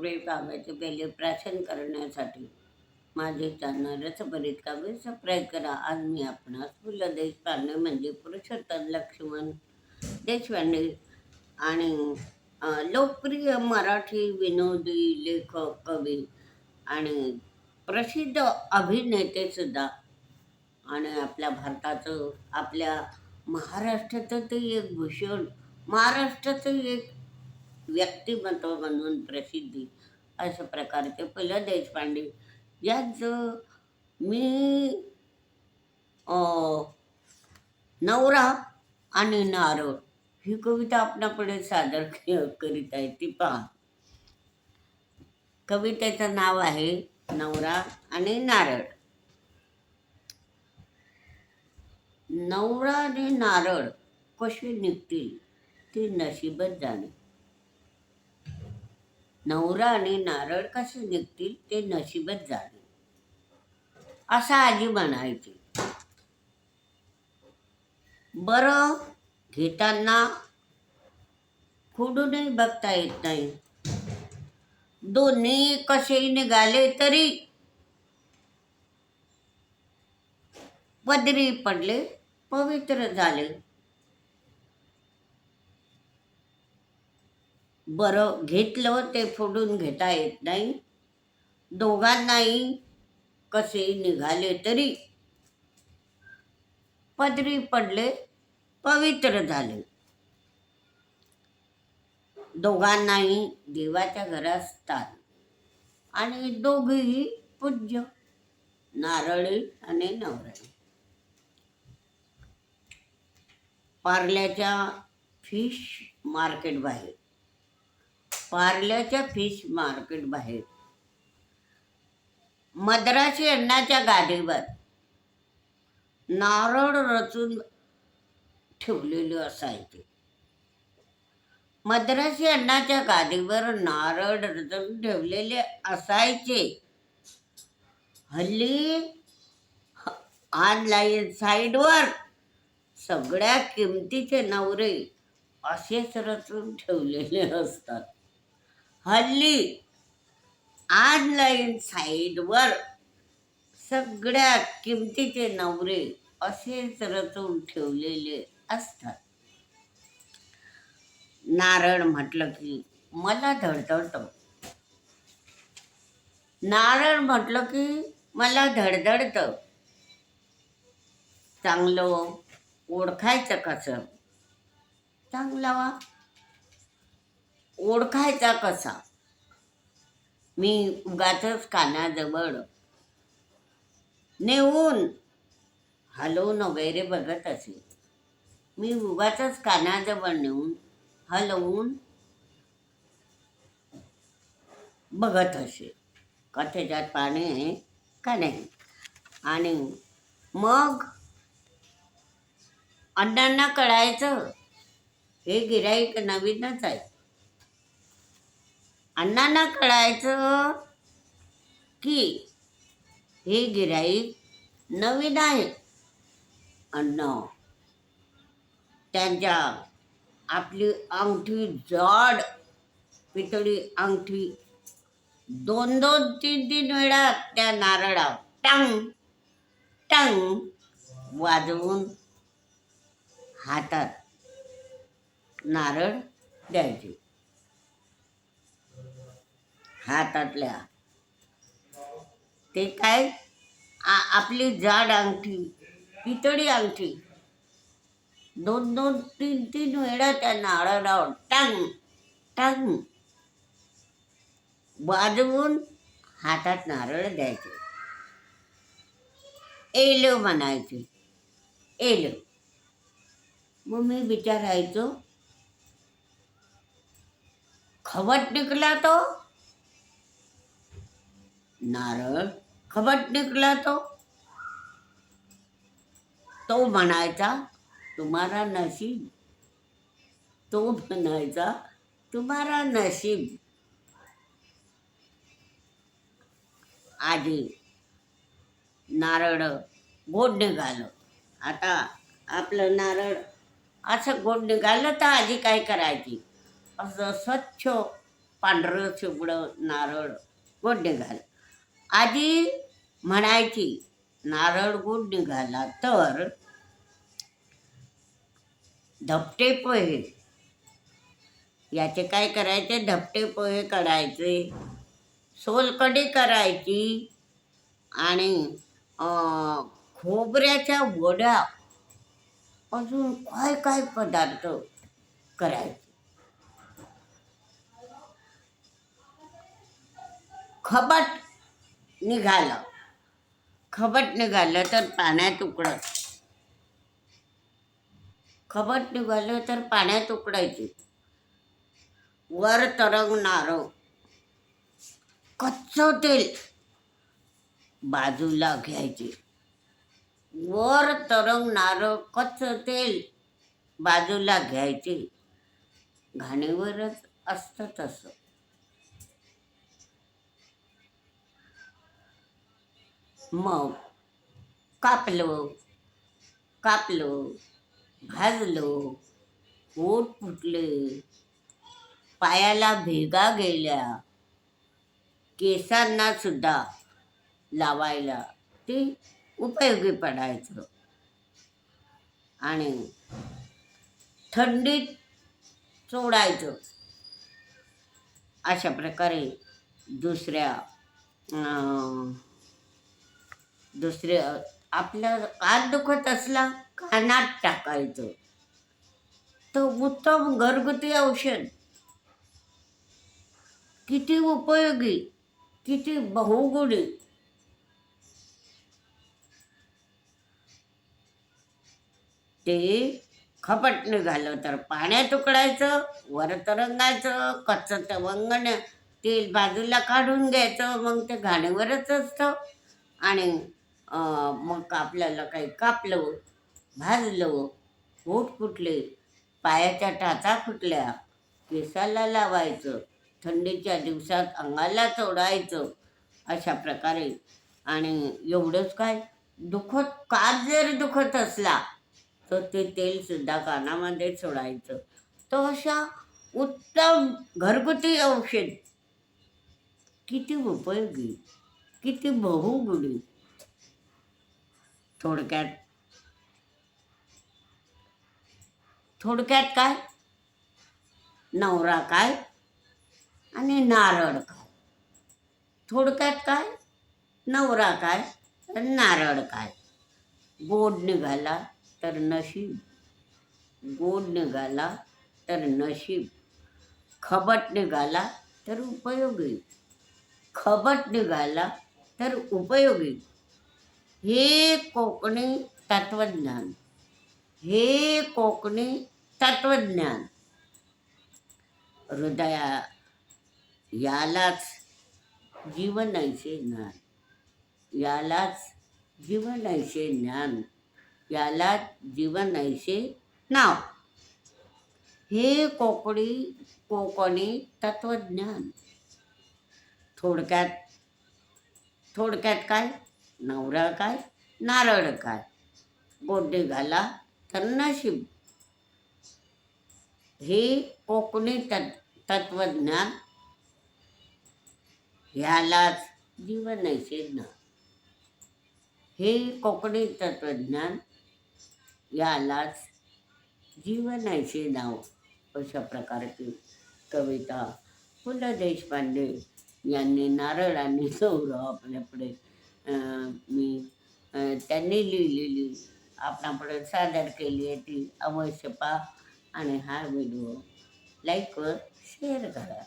पुढे काव्याचे पहिले प्राशन करण्यासाठी माझे त्यांना बरेच काव्य सबस्क्राईब करा. आज मी आपणास पु ल देशपांडे म्हणजे पुरुषोत्तम लक्ष्मण देशपांडे आणि लोकप्रिय मराठी विनोदी लेखक कवी आणि प्रसिद्ध अभिनेते सुद्धा. आणि आपल्या भारताचं आपल्या महाराष्ट्राचं ते एक भूषण महाराष्ट्राचं एक व्यक्तिमत्व म्हणून प्रसिद्धी अशा प्रकारचे पु ल देशपांडे. याच मी नवरा आणि नारळ ही कविता आपणापुढे सादर करीत आहे ती पहा. कवितेचं नाव आहे नवरा आणि नारळ. नवरा आणि नारळ कसे निघतील ते नशीबच जाणे. नवरा आणि नारळ कसे निघतील ते नशीबच जाणे असं आजी म्हणायची. बरं घेताना खुडूनही बघता येत नाही. दोन्ही कसेही निघाले तरी पदरी पडले पवित्र झाले. बरं घेतलं ते फोडून घेता येत नाही. दोघांनाही कसे निघाले तरी पदरी पडले पवित्र झाले. दोघांनाही देवाच्या घरात स्थान. आणि दोघेही पूज्य नारळी आणि नवरळी पार्ल्याच्या फिश मार्केट बाहेर पार्ल्याच्या फिश मार्केट बाहेर. मद्रासी अण्णाच्या गादीवर. नारळ रचून ठेवलेले असायचे. मद्रासी अण्णाच्या गादीवर नारळ रचून ठेवलेले असायचे. हल्ली ऑनलाईन साईडवर सगळ्या किमतीचे नवरे असेच रचून ठेवलेले असतात. हल्ली ऑनलाईन साईडवर सगळ्या किमतीचे नवरे असेच रचून ठेवलेले असतात. नारळ म्हटलं की मला धडधडतं. नारळ म्हटलं की मला धडधडतं. चांगलं ओळखायचं कसं? चांगला ओळखायचा कसा? मी उगाच कानाजवळ नेऊन हलवून वगैरे बघत असे. मी उगाच कानाजवळ नेऊन हलवून बघत असे. का त्याच्यात पाणी आहे का नाही? आणि मग अण्णांना कळायचं हे गिराईक नवीनच आहे. अण्णांना कळायचं की हे गिराईक नवीन आहे. अण्णा त्यांच्या आपली अंगठी जाड पितळी अंगठी दोन दोन तीन तीन वेळा त्या नारळा टंग टंग वाजवून हातात नारळ द्यायचे. हातातल्या. ते काय? आपली जाड अंगठी पितळी अंगठी. दोन दोन तीन तीन वेळा त्या नारळावर टांग टांग. वाजवून हातात नारळ द्यायचे. एलो म्हणायचे. एलो. मग मी विचारायचो खवट निघला तो? नारळ. खबट निघला तो. तो म्हणायचा तुम्हारा नशीब. तो म्हणायचा तुम्हारा नशीब. आधी नारळ गोड निघालं. आता आपलं नारळ असं गोड निघालं तर आधी काय करायची? असं स्वच्छ पांढरं चिबडं नारळ गोड निघालं. आधी म्हणायची नारळ गुड निघाला तर धपटे पोहे. याचे काय करायचे? धपटे पोहे काढायचे सोलकढी करायची आणि खोबऱ्याच्या वड्या अजून काय काय पदार्थ करायचे? खबट निघालं. खबट निघालं तर पाण्यात उकडत. खबट निघालं तर पाण्यात उकडायचे. वर तरंगणारं. कच्चं तेल बाजूला घ्यायचे. वर तरंगणारं कच्चं तेल बाजूला घ्यायचे. घाणीवरच असतं तसं. मग कापलं कापलं भाजलं ओट फुटले पायाला भेगा गेल्या केसांना सुद्धा लावायला ते उपयोगी पडायचं. आणि थंडीत सोडायचं अशा प्रकारे दुसऱ्या दुसरे दुसऱ्या आपलं कान दुखत असला कानात टाकायचं. तर उत्तम घरगुती औषध. किती उपयोगी किती बहुगुणी. ते खपट निघालं तर पाण्यात उकडायचं वर तरंगायचं कच्चं तवंगण तेल बाजूला काढून घ्यायचं मग ते घाणीवरच असतं. आणि मग आपल्याला काही कापलं भाजलं पोट फुटले पायाच्या टाचा फुटल्या केसाला लावायचं थंडीच्या दिवसात अंगाला चोडायचं अशा प्रकारे. आणि एवढंच काय? दुखत का जर दुखत असला तर ते तेलसुद्धा कानामध्ये सोडायचं. तर अशा उत्तम घरगुती औषध. किती उपयोगी किती बहुगुणी. थोडक्यात. थोडक्यात काय? नवरा काय? आणि नारळ काय? थोडक्यात काय? नवरा काय? नारळ काय? गोड निघाला तर नशीब. गोड निघाला तर नशीब. खबट निघाला तर उपयोगी. खबट निघाला तर उपयोगी. हे कोकणी तत्वज्ञान. हे कोकणी तत्वज्ञान. हृदया यालाच जीवन ऐसे ज्ञान. यालाच जीवन ऐसे ज्ञान. यालाच जीवन ऐसे नाव. हे कोकणी कोकणी तत्वज्ञान. थोडक्यात थोडक्यात काय? नवरा काय नारळ काय? गोडे घाला तर नशीब. हे कोकणी तत् तत्वज्ञान ह्यालाच जीवन ना हे कोकणी तत्वज्ञान यालाच जीवन ऐसे नाव. अशा प्रकारची कविता पु ल देशपांडे यांनी नारळ आणि सौरव आपल्यापुढे मी त्यांनी लिहिलेली आपणापुढे सादर केली आहे ती अवश्य पहा आणि हा व्हिडिओ लाईक व शेअर करा.